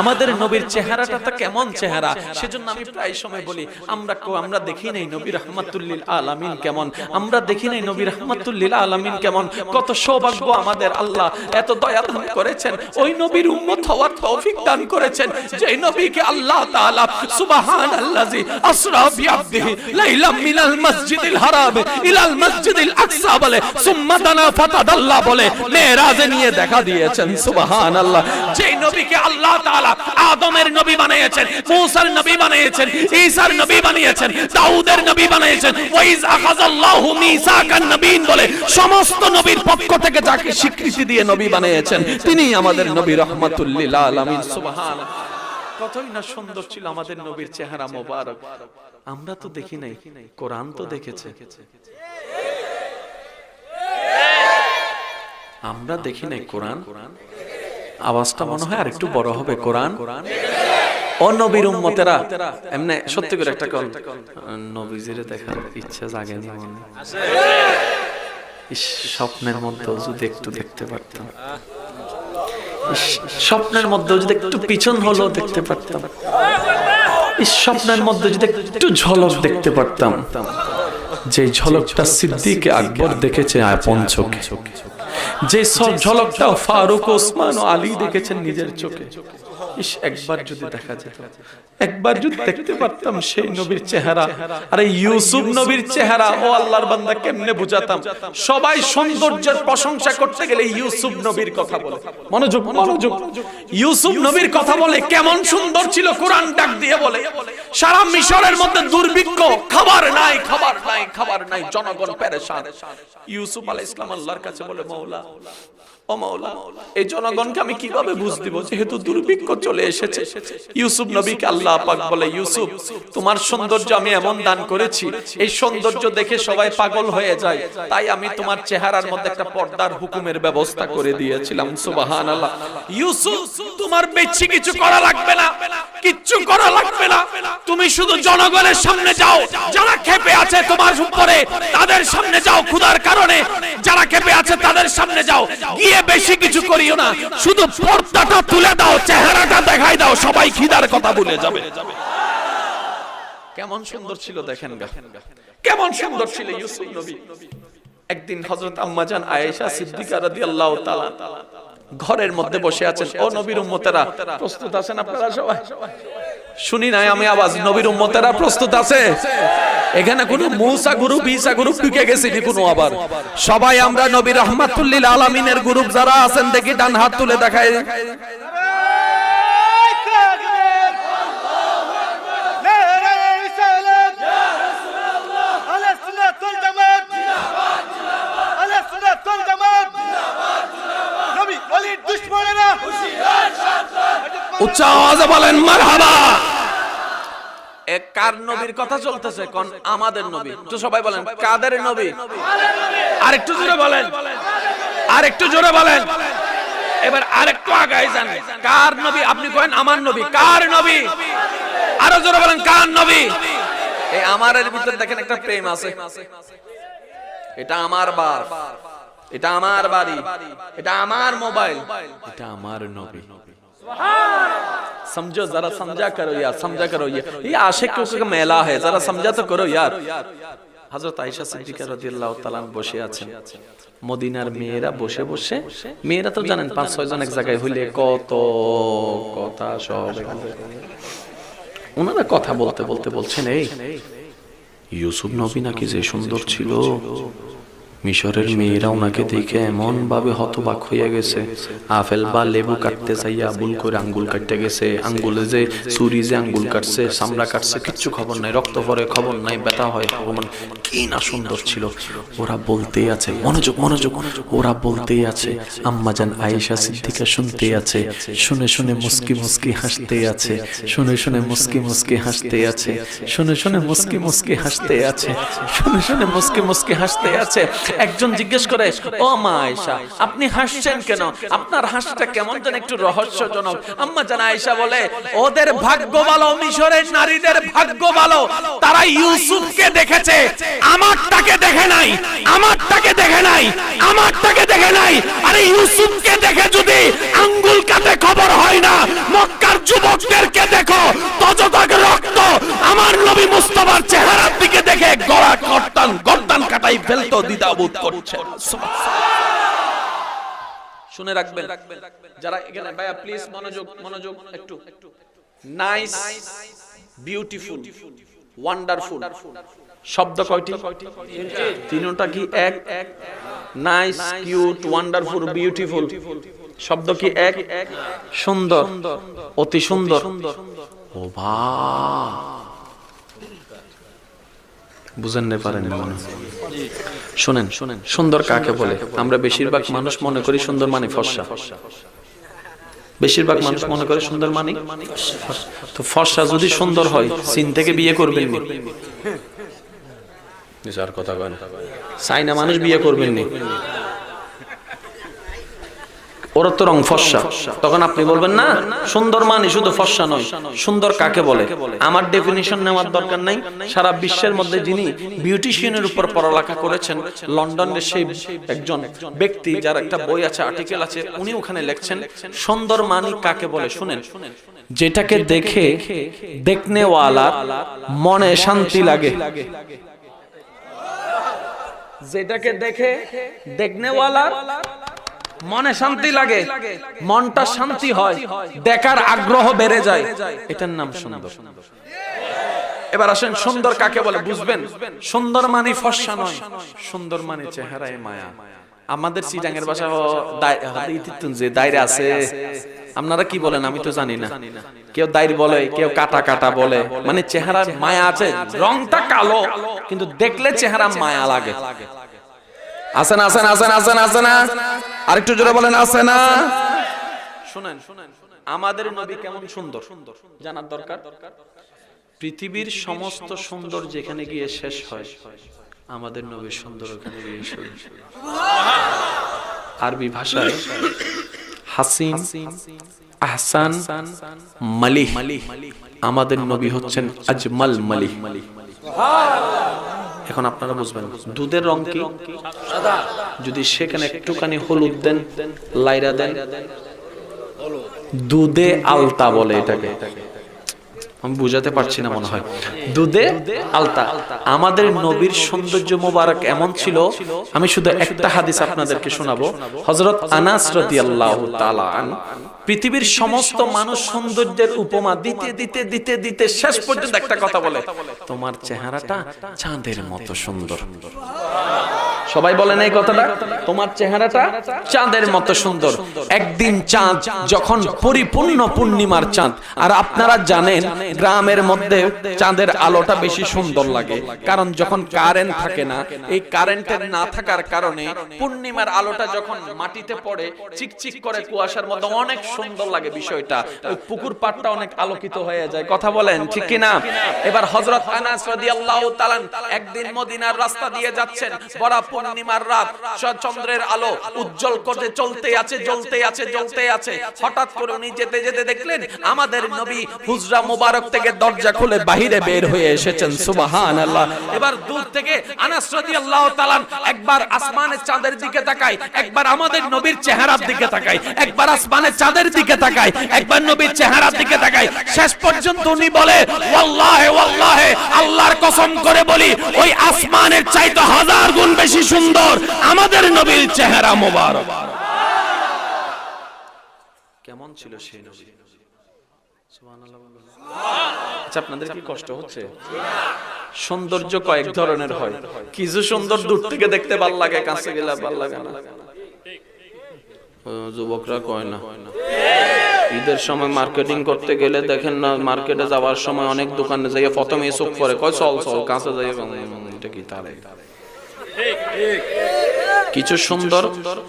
আমাদের নবীর চেহারাটা তো কেমন চেহারা? সেজন্য আমি প্রায় সময় বলি, আমরা আমরা দেখি নাই নবী রহমাতুল্লিল আলামিন কেমন? আমরা দেখি নাই নবী রহমাতুল্লিল আলামিন কেমন? কত সৌভাগ্য আমাদের আল্লাহ এত দয়া দান করেছেন, ওই নবীর উম্মত হওয়ার তৌফিক দান করেছেন যে নবীকে আল্লাহ তাআলা সুবহানাল্লাজি আসরা বিআবদিহি লাইলাম মিনাল মসজিদিল হারাম ইলাল মসজিদিল আকসা বলে, সুম্মা দানা ফাতাদাল্লা বলে মেরাজে নিয়ে দেখা দিয়েছেন, সুবহানাল্লাহ। যেই নবীকে আল্লাহ তাআলা আদমের নবী বানিয়েছেন, মূসার নবী বানিয়েছেন, ঈসার নবী বানিয়েছেন, দাউদের নবী বানিয়েছেন। ওয়াইজ আখাযাল্লাহু মিসাকান নবীন বলে সমস্ত নবীর পক্ষ থেকে যাকে স্বীকৃতি দিয়ে নবী বানিয়েছেন, তিনি আমাদের নবী রহমাতুল লিল আলামিন কতই না সুন্দর ছিল আমাদের নবীর চেহারা মোবারক। আমরা তো দেখি নাই, কোরআন তো দেখেছে। আমরা দেখি নাই কোরআন? আওয়াজটা মনে হয় আর একটু বড় হবে, কোরআন? স্বপ্নের মধ্যেও যদি একটু দেখতে পারতাম। স্বপ্নের মধ্যে যদি একটু পিছন হলো দেখতে পারতাম। স্বপ্নের মধ্যে যদি একটু ঝলক দেখতে পারতাম। যে ঝলকটা সিদ্দিকে আকবর দেখেছে আপন চোখে যে সব ঝলকটা ফারুক ওসমান ও আলী দেখেছেন নিজের চোখে। ইস একবার যদি দেখা যেত। একবার যদি দেখতে পারতাম সেই নবীর চেহারা। আরে ইউসুফ নবীর চেহারা ও আল্লাহর বান্দা কেমনে বুঝাতাম? সবাই সৌন্দর্যের প্রশংসা করতে গেলে ইউসুফ নবীর কথা বলে। মনোযোগ মনোযোগ ইউসুফ নবীর কথা বলে কেমন সুন্দর ছিল কোরআন ডাক দিয়ে বলে। সারা মিশরের মধ্যে দুর্ভিক্ষ খাবার নাই খাবার নাই খাবার নাই জনগণ পেরেশান ইউসুফ আলাইহিস সালাম আল্লাহর কাছে বলে মওলা ও মাওলা এই জনগণকে আমি কীভাবে বুঝ দিব? যেহেতু দুর্ভিক্ষ চলে এসেছে। ইউসুফ নবীকে আল্লাহ পাক বলে, ইউসুফ, তোমার সৌন্দর্য আমি এমন দান করেছি। এই সৌন্দর্য দেখে সবাই পাগল হয়ে যায়। তাই আমি তোমার চেহারার মধ্যে একটা পর্দার হুকুমের ব্যবস্থা করে দিয়েছিলাম। সুবহানাল্লাহ। ইউসুফ, তোমার বেশি কিছু করা লাগবে না। কিচ্ছু করা লাগবে না। তুমি শুধু জনগণের সামনে যাও। যারা খেপে আছে তোমার উপরে, তাদের সামনে যাও। ক্ষুধার কারণে যারা খেপে আছে তাদের সামনে যাও। গিয়ে বেশি কিছু করিও না। শুধু পর্দাটা তুলে দাও, চেহারাটা দেখাই দাও, সবাই খিদার কথা ভুলে যাবে। কেমন সুন্দর ছিল দেখেন কেমন সুন্দর ছিল ইউসুফ নবী। একদিন হযরত আম্মাজান আয়েশা সিদ্দিকা রাদিয়াল্লাহু তাআলা ঘরের মধ্যে বসে আছেন। ও নবীর উম্মতেরা, প্রস্তুত আছেন আপনারা সবাই? শুনি নাই আমি আওয়াজ। নবীর উম্মতেরা প্রস্তুত আছে? এখানে কোন মূসা গ্রুপ, ঈসা গ্রুপ ঢুকে গেছে নি কোনো আবার? সবাই আমরা নবী রহমাতুল্লিল আলামিনের গ্রুপ যারা আছেন দেখি ডান হাত তুলে দেখায় উচ্চ আওয়াজে বলেন মারহাবা! এক কার নবীর কথা চলতেছে? কোন আমাদের নবী? একটু সবাই বলেন কাদের নবী? আর একটু জোরে বলেন। আর একটু জোরে বলেন। এবার আরেকটু আগায় যান। কার নবী? আপনি কহেন আমার নবী। কার নবী? আরও জোরে বলেন কার নবী? এই আমারের ভিতর দেখেন একটা প্রেম আছে। এটা আমার বাপ। এটা আমার বাড়ি। এটা আমার মোবাইল। এটা আমার নবী। समझो जरा समझा करो यार समझा करो ये ये आशिकों का मेला है जरा समझा तो करो यार হযরত আয়েশা সিদ্দিকা রাদিয়াল্লাহু তাআলা বসে আছেন মদিনার মেয়েরা বসে বসে মেয়েরা তো জানেন পাঁচ ছয় জন এক জায়গায় হইলে কত কথা সব ওনারা কথা বলতে বলতে বলছেন এই ইউসুফ নবী নাকি যে সুন্দর ছিল মিশরের মেয়েরা ওনাকে দেখে এমন ভাবে হতবাক হয়ে গেছে। আপেল বা লেবু কাটতে চাইয়া ভুল করে আঙ্গুল কাটতে গেছে। আঙ্গুলে যে চুরি যে আঙ্গুল কাটছে, চামড়া কাটছে, কিচ্ছু খবর নাই, রক্ত পরে খবর নাই, ব্যথা হয় ভগবান কি না সুন্দর ছিল। ওরা বলতেই আছে, মনোযোগ মনোযোগ। ওরা বলতেই আছে আম্মাজান আয়েশা সিদ্দিকা শুনতে আছে। শুনে শুনে মুস্কি মুস্কি হাসতে আছে। শুনে শুনে মুস্কি মুস্কি হাসতে আছে। শুনে শুনে মুস্কি মুস্কি হাসতে আছে। শুনে শুনে মুস্কি মুস্কি হাসতে আছে। একজন জিজ্ঞেস করে, ও মা আয়েশা, আপনি হাসছেন কেন? আপনার হাসিটা কেমন যেন একটু রহস্যজনক। আম্মা জান আয়েশা বলে, ওদের ভাগ্য ভালো, মিশরের নারীদের ভাগ্য ভালো। তারা ইউসুফকে দেখেছে। আমারটাকে দেখে নাই। আমারটাকে দেখে নাই। আমারটাকে দেখে নাই। আরে ইউসুফকে দেখে যদি আঙ্গুল কাতে খবর হয় না, মক্কার যুবকদেরকে দেখো তজতাক রক্ত আমার নবী মুস্তাফার চেহারার দিকে দেখে গড়া কর্তান গর্দান কাটাই ফেলতো, দ্বিধাবোধ করছে। শুনে রাখবেন, যারা এখানে, ভাইয়া প্লিজ মনোযোগ মনোযোগ একটু। নাইস বিউটিফুল ওয়ান্ডারফুল শব্দ কয়টি? তিনটা কি এক? নাইস কিউট ওয়ান্ডারফুল বিউটিফুল শব্দ কি এক? সুন্দর অতি সুন্দর। ও ভা বুঝেন না পারেন মনে। শুনেন শুনেন সুন্দর কাকে বলে? আমরা বেশিরভাগ মানুষ মনে করি সুন্দর মানে ফর্সা। বেশিরভাগ মানুষ মনে করে সুন্দর মানে তো ফর্সা যদি সুন্দর হয় সিন থেকে বিয়ে করবেন আর কথা কয় না। চাইনা মানুষ বিয়ে করবেন নি। ওরা তো রং ফর্সা। তখন আপনি বলবেন, না, সুন্দর মানে শুধু ফর্সা নয়, সুন্দর কাকে বলে? আমার ডেফিনিশন নেওয়ার দরকার নাই। সারা বিশ্বের মধ্যে যিনি বিউটিশিয়ানের উপর পড়ালেখা করেছেন, লন্ডনের সেই একজন ব্যক্তি যার একটা বই আছে আর্টিকেল আছে, উনি ওখানে লেখছেন, সুন্দর মানি কাকে বলে? শুনেন, যেটাকে দেখে দেখনেওয়ালা মনে শান্তি লাগে। যেটাকে দেখে দেখনেওয়ালা মনে শান্তি লাগে, মনটা শান্তি হয়, দেখার আগ্রহ বেড়ে যায়। এটার নাম সুন্দর। এবার আসেন সুন্দর কাকে বলে, বুঝবেন? সুন্দর মানে ফর্সা নয়, সুন্দর মানে চেহারায় মায়া। আমাদের সিটাঙ্গের ভাষা যে দায়রা আছে আপনারা কি বলেন? আমি তো জানি না। কেউ দাইর বলে, কেউ কাটা কাটা বলে। মানে চেহারা মায়া আছে, রংটা কালো, কিন্তু দেখলে চেহারা মায়া লাগে। আসেন আসেন আসেন আসেন আসেন আরেকটু জোরে বলেন আসে না? শুনেন শুনেন আমাদের নবী কেমন সুন্দর? জানার দরকার? পৃথিবীর সমস্ত সুন্দর যেখানে গিয়ে শেষ হয়, আমাদের নবীর সুন্দর ওখানে গিয়ে শেষ আরবি ভাষায় হাসিন, আহসান, মালিহ। আমাদের নবী হচ্ছেন আজমাল মালিহ। এখন আপনারা বুঝবেন, দুধের রং কি? যদি সেখানে একটুখানি হলুদ দেন, লাইরা দেন, দুধে আলতা বলে এটাকে। আমি বুঝাতে পারছি না মনে হয়। দুধে আলতা। আমাদের নবীর সৌন্দর্য মোবারক এমন ছিল। আমি শুধু একটা হাদিস আপনাদেরকে শোনাবো। হজরত আনাস রাদিয়াল্লাহু তাআলা পৃথিবীর সমস্ত মানুষ সৌন্দর্যের উপমা দিতে দিতে দিতে দিতে শেষ পর্যন্ত একটা কথা বলে তোমার চেহারাটা চাঁদের মতো সুন্দর। সবাই বলেন এই কথাটা? তোমার চেহারাটা চাঁদের মতো সুন্দর। একদিন চাঁদ, যখন পরিপূর্ণ পূর্ণিমার চাঁদ, আর আপনারা জানেন, গ্রামের মধ্যে চাঁদের আলোটা বেশি সুন্দর লাগে। কারণ যখন কারেন্ট থাকে না, এই কারেন্টের না থাকার কারণে পূর্ণিমার আলোটা যখন মাটিতে পড়ে, চিকচিক করে কুয়াশার মধ্যে অনেক সুন্দর লাগে বিষয়টা। ওই পুকুর পাড়টা অনেক আলোকিত হয়ে যায়। কথা বলেন, ঠিক কিনা? এবার হযরত আনাস রাদিয়াল্লাহু তাআলা একদিন মদিনার রাস্তা দিয়ে যাচ্ছেন। বড় পূর্ণিমার রাত চন্দ্রের আলো উজ্জ্বল করে চলতে আছে, জ্বলতে আছে জ্বলতে আছে। হঠাৎ করে উনি যেতে যেতে দেখলেন, আমাদের নবী হুজরা মোবারক থেকে দরজা খুলে বাহিরে বের হয়ে এসেছেন, সুবহানাল্লাহ। এবার দূর থেকে আনাস রাদিয়াল্লাহু তাআলা একবার আসমানের চাঁদের দিকে তাকায়, একবার আমাদের নবীর চেহারার দিকে তাকায়, একবার আসমানের চাঁদের দিকে তাকায়, একবার নবীর চেহারার দিকে তাকায়। শেষ পর্যন্ত উনি বলে, ওয়াল্লাহে ওয়াল্লাহে, আল্লাহর কসম করে বলি, ওই আসমানের চাইতে হাজার গুণ বেশি সুন্দর আমাদের নবীর চেহারা মোবারক। কেমন ছিল সেই নবী? আচ্ছা আপনাদের কি কষ্ট হচ্ছে? সৌন্দর্য কয়েক ধরনের হয়। কিছু সুন্দর দূর থেকে দেখতে ভালো লাগে কাছে গেলে ভালো লাগে না। যুবকরা কয় না? ঈদের সময় মার্কেটিং করতে গেলে দেখেন না মার্কেটে যাওয়ার সময় অনেক দোকানে যাইয়ে প্রথমে চোখ পরে কয় চল চল কাছে যাই এটা কি তারে? কিছু সুন্দর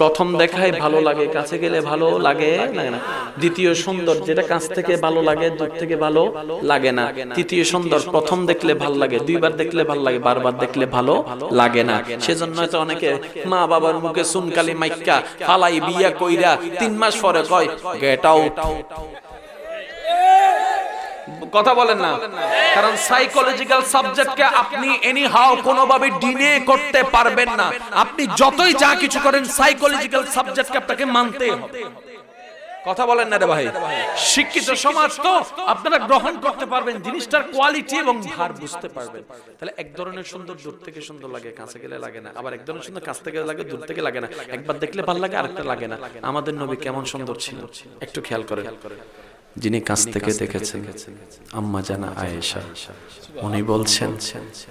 প্রথম দেখায় ভালো লাগে, কাছে গেলে ভালো লাগে না। দ্বিতীয় সুন্দর যেটা কাছ থেকে ভালো লাগে, দূর থেকে ভালো লাগে না। তৃতীয় সুন্দর প্রথম দেখলে ভালো লাগে, দুইবার দেখলে ভালো লাগে, বারবার দেখলে ভালো লাগে না। সেজন্য তো অনেকে মা বাবার মুখে সুনকালি মাইক্কা ফালাই বিয়া কইরা তিন মাস পরে কয় গেট আউট কথা বলেন না। কারণ সাইকোলজিক্যাল সাবজেক্টকে আপনি এনি হাও কোনোভাবে ডিনে করতে পারবেন না। আপনি যতই যা কিছু করেন সাইকোলজিক্যাল সাবজেক্টকে আপনাকে মানতে হবে। কথা বলেন না রে ভাই। শিক্ষিত সমাজ তো আপনারা গ্রহণ করতে পারবেন, জিনিসটার কোয়ালিটি এবং ভার বুঝতে পারবেন। তাহলে এক ধরনের সুন্দর দূর থেকে সুন্দর লাগে, কাছে গেলে লাগে না। আবার এক ধরনের সুন্দর কাছ থেকে লাগে, দূর থেকে লাগে না। একবার দেখলে ভালো লাগে, আরেকটা লাগে না। আমাদের নবী কেমন সুন্দর ছিল একটু খেয়াল করেন। যিনি কাছ থেকে দেখেছেন আম্মা জানা আয়েশা। উনি বলছেন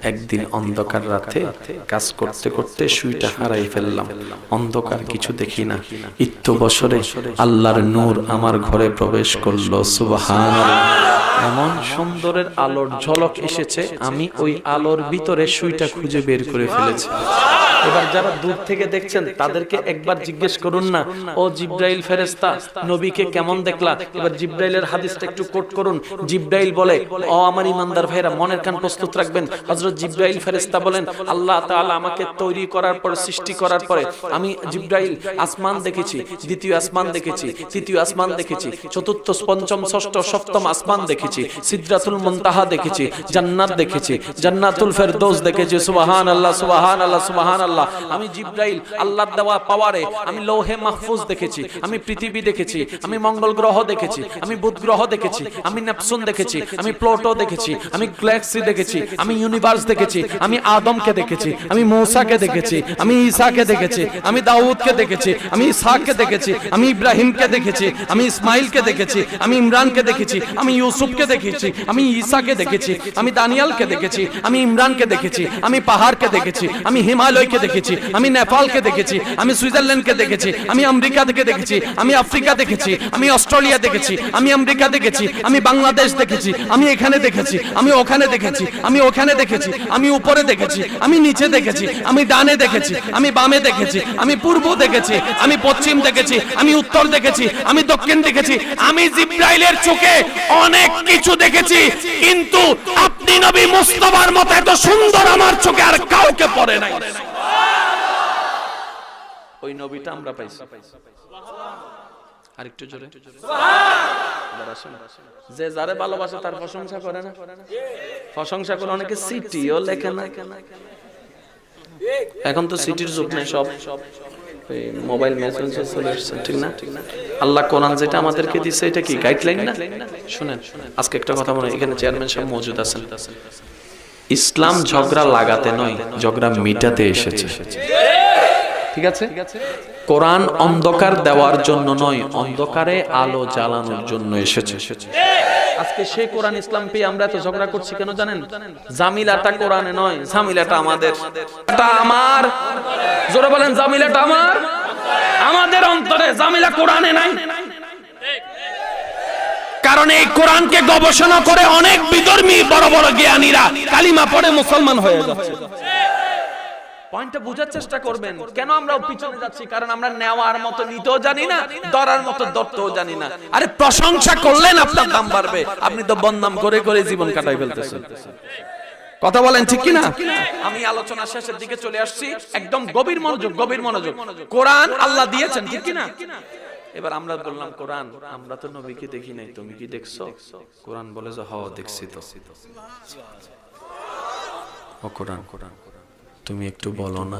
একদিন অন্ধকার রাতে কাজ করতে করতে সুইটা হারাই ফেললাম। অন্ধকার কিছু দেখি না। ইত্য বছরে আল্লাহর নূর আমার ঘরে প্রবেশ করল। সুবহান এমন সুন্দরের আলোর ঝলক এসেছে, আমি ওই আলোর ভিতরে সুইটা খুঁজে বের করে ফেলেছি। এবার যারা দূর থেকে দেখছেন, তাদেরকে একবার জিজ্ঞেস করুন না, ও জিব্রাইল ফেরেস্তা নবীকে কেমন দেখলা? এবার জিব্রাইলের হাদিসটা একটু কোট করুন। জিব্রাইল বলে, ও আমার ইমানদার ভাইরা মনের কান প্রস্তুত রাখবেন। হযরত জিব্রাইল ফেরেস্তা বলেন, আল্লাহ তাআলা আমাকে তৈরি করার পর, সৃষ্টি করার পরে, আমি জিব্রাইল আসমান দেখেছি, দ্বিতীয় আসমান দেখেছি, তৃতীয় আসমান দেখেছি, চতুর্থ, পঞ্চম, ষষ্ঠ, সপ্তম আসমান দেখেছি। সিদরাতুল মুনতাহা দেখেছি জান্নাত দেখেছি জান্নাতুল ফেরদৌস দেখেছি সুবহান আল্লাহ সুবহান আল্লাহ সুবহান আল্লাহ আমি জিব্রাইল আল্লাহর দেওয়া পাওয়ারে আমি লৌহে মাহফুজ দেখেছি আমি পৃথিবী দেখেছি আমি মঙ্গল গ্রহ দেখেছি আমি বুধ গ্রহ দেখেছি আমি নেপসুন দেখেছি আমি প্লুটো দেখেছি আমি গ্যালাক্সি দেখেছি আমি ইউনিভার্স দেখেছি আমি আদমকে দেখেছি আমি মূসাকে দেখেছি আমি ঈসাকে দেখেছি আমি দাউদকে দেখেছি আমি ইসহাককে দেখেছি আমি ইব্রাহিমকে দেখেছি আমি ইসমাইলকে দেখেছি আমি ইমরানকে দেখেছি আমি ইউসুফকে দেখেছি আমি ঈসাকে দেখেছি আমি দানিয়ালকে দেখেছি আমি ইমরানকে দেখেছি আমি পাহাড়কে দেখেছি আমি হিমালয়কে দেখেছি আমি নেপালকে দেখেছি আমি সুইজারল্যান্ডকে দেখেছি আমি আমেরিকা থেকে দেখেছি আমি আফ্রিকা দেখেছি আমি অস্ট্রেলিয়া দেখেছি আমি আমেরিকা দেখেছি আমি বাংলাদেশ দেখেছি আমি এখানে দেখেছি আমি ওখানে দেখেছি আমি ওখানে দেখেছি আমি উপরে দেখেছি আমি নিচে দেখেছি আমি ডানে দেখেছি আমি বামে দেখেছি আমি পূর্ব দেখেছি আমি পশ্চিম দেখেছি আমি উত্তর দেখেছি আমি দক্ষিণ দেখেছি আমি জিব্রাইলের চোখে অনেক কিছু দেখেছি, কিন্তু আপনি নবী মুস্তফার মতো এত সুন্দর আমার চোখে আর কাউকে পড়ে নাই। ওই নবীটা আমরা পাইছি। আরেকটু জোরে। যে যারে ভালোবাসে তার প্রশংসা করে না। প্রশংসা করে অনেকে সিটিও লেখে না। এখন তো সিটির যুগ নেই, সব। মোবাইল মেসেজ চলে ঠিক না? আল্লাহ কোরআন যেটা আমাদেরকে দিচ্ছে এটা কি গাইডলাইন না? শুনেন, আজকে একটা কথা মনে এখানে চেয়ারম্যান সাহেব মজুদ আছেন। ইসলাম ঝগড়া লাগাতে নয়, ঝগড়া মিটাতে এসেছে। ঠিক আছে? কোরআন অন্ধকার দেওয়ার জন্য নয়, অন্ধকারে আলো জ্বালানোর জন্য এসেছে এসেছে। আজকে সেই কোরআন ইসলাম পেয়ে আমরা এত ঝগড়া করছি কেন জানেন? জামিলাটা কোরআনে নয়, জামিলাটা আমাদের। আমার। জোরে বলেন, জামিলাটা আমার। আমাদের অন্তরে জামিলা কোরআনে নাই। কারণ এই কোরআনকে গবেষণা করে অনেক বিধর্মী বড় বড় জ্ঞানীরা কালিমা পড়ে মুসলমান হয়ে যাচ্ছে। পয়েন্টটা বোঝার চেষ্টা করবেন কেন আমরা পিছনে যাচ্ছি? কারণ আমরা নেওয়ার মতো নিতেও জানি না ধরার মতো ধরতেও জানি না। আরে প্রশংসা করলেন আপনার দাম বাড়বে। আপনি তো বদনাম করে করে জীবন কাটাই ফেলতেছেন। কথা বলেন ঠিক কি না আমি আলোচনা শেষের দিকে চলে আসছি। একদম গভীর মনোযোগ গভীর মনোযোগ কোরআন আল্লাহ দিয়েছেন ঠিক কি না এবার আমরা বললাম কোরআন আমরা তো নবীকে দেখি নাই তুমি কি দেখছ? কোরআন বলে যে হ দেখছি তো। ও কোরআন কোরআন। তুমি একটু বলো না,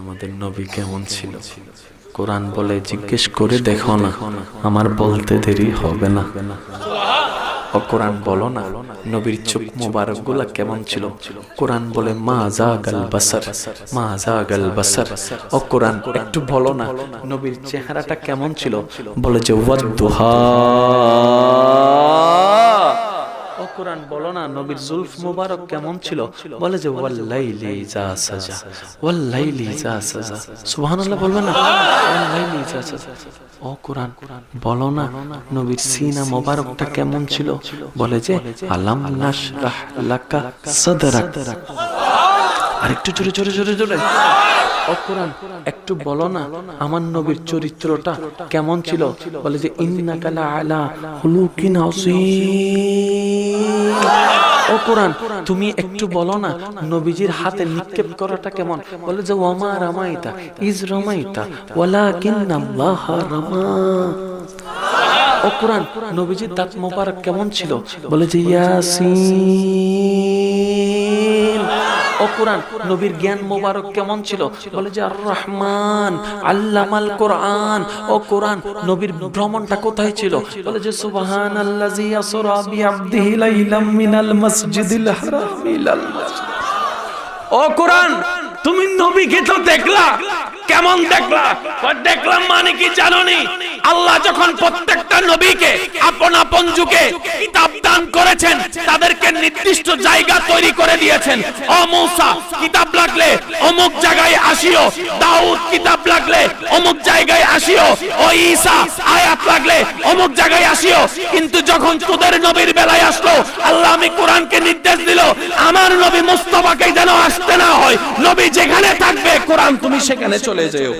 আমাদের নবী কেমন ছিল? কোরআন বলে জিজ্ঞেস করে দেখো না, আমার বলতে দেরি হবে না। কোরআন বলো না, নবীর চোখ মোবারকগুলা কেমন ছিল? কোরআন বলে, মা যা গাল বাসার, মা যা গাল বাসার। ও কোরআন, একটু বলো না, নবীর চেহারাটা কেমন ছিল? বলে যে ওয়াদ্দুহা ও কোরআন বলো না, নবীর জুলফ মুবারক কেমন ছিল? বলে যে, ওয়াল্লাইলি যা সাজা, ওয়াল্লাইলি যা সাজা। সুবহানাল্লাহ না? ওয়াল্লাইলি যা সাজা। ও কোরআন, বলো না, নবীর সিনা মোবারকটা কেমন ছিল? বলে যে, আলাম নাশরাহ লাকা সাদরাক। আরেকটু জোরে জোরে জোরে জোরে। ও একটু বলো না আমার নবীর চরিত্রটা কেমন ছিল? বলে যে ইন্নাকালা আলা হুলুকিন ও তুমি একটু বলো না নবীজির হাতে নিক্ষেপ করাটা কেমন? বলে যে ওমা রামাইতা, ইজ রামাইতা ওয়ালাকিন্নাল্লাহ রামা। ও কোরআন, নবীজির দাঁত মোবারক কেমন ছিল? বলে যে, ইয়াসিন। ও কোরআন, নবীর জ্ঞান মোবারক কেমন ছিল? বলে যে রহমান আল্লামাল কোরআন, ও কোরআন, নবীর ভ্রমণটা কোথায় ছিল? বলে যে সুবহান আল্লাজি আসরা বিআবদিহি লাইলাম মিনাল মসজিদিল হারাম ইলাল মসজিদ। ও কোরআন, তুমি নবীকে তো দেখলা। কেমন দেখলা? দেখলাম মানে কি জানোনি? আল্লাহ যখন প্রত্যেকটা নবীকে, আপন আপন যুগে কিতাব দান করেছেন, তাদেরকে নির্দিষ্ট জায়গা তৈরি করে দিয়েছেন। ও মূসা, কিতাব লাগলে অমুক জায়গায় আসিও। দাউদ, কিতাব লাগলে অমুক জায়গায় আসিও। ও ঈসা, আয়াত লাগলে অমুক জায়গায় আসিও। কিন্তু যখন তোদের নবীর বেলায় আসলো, আল্লাহ আমি কোরআনকে নির্দেশ দিল, আমার নবী মুস্তফাকে যেন আসতে না হয়। নবী যেখানে থাকবে, কোরআন তুমি সেখানে চলে যেও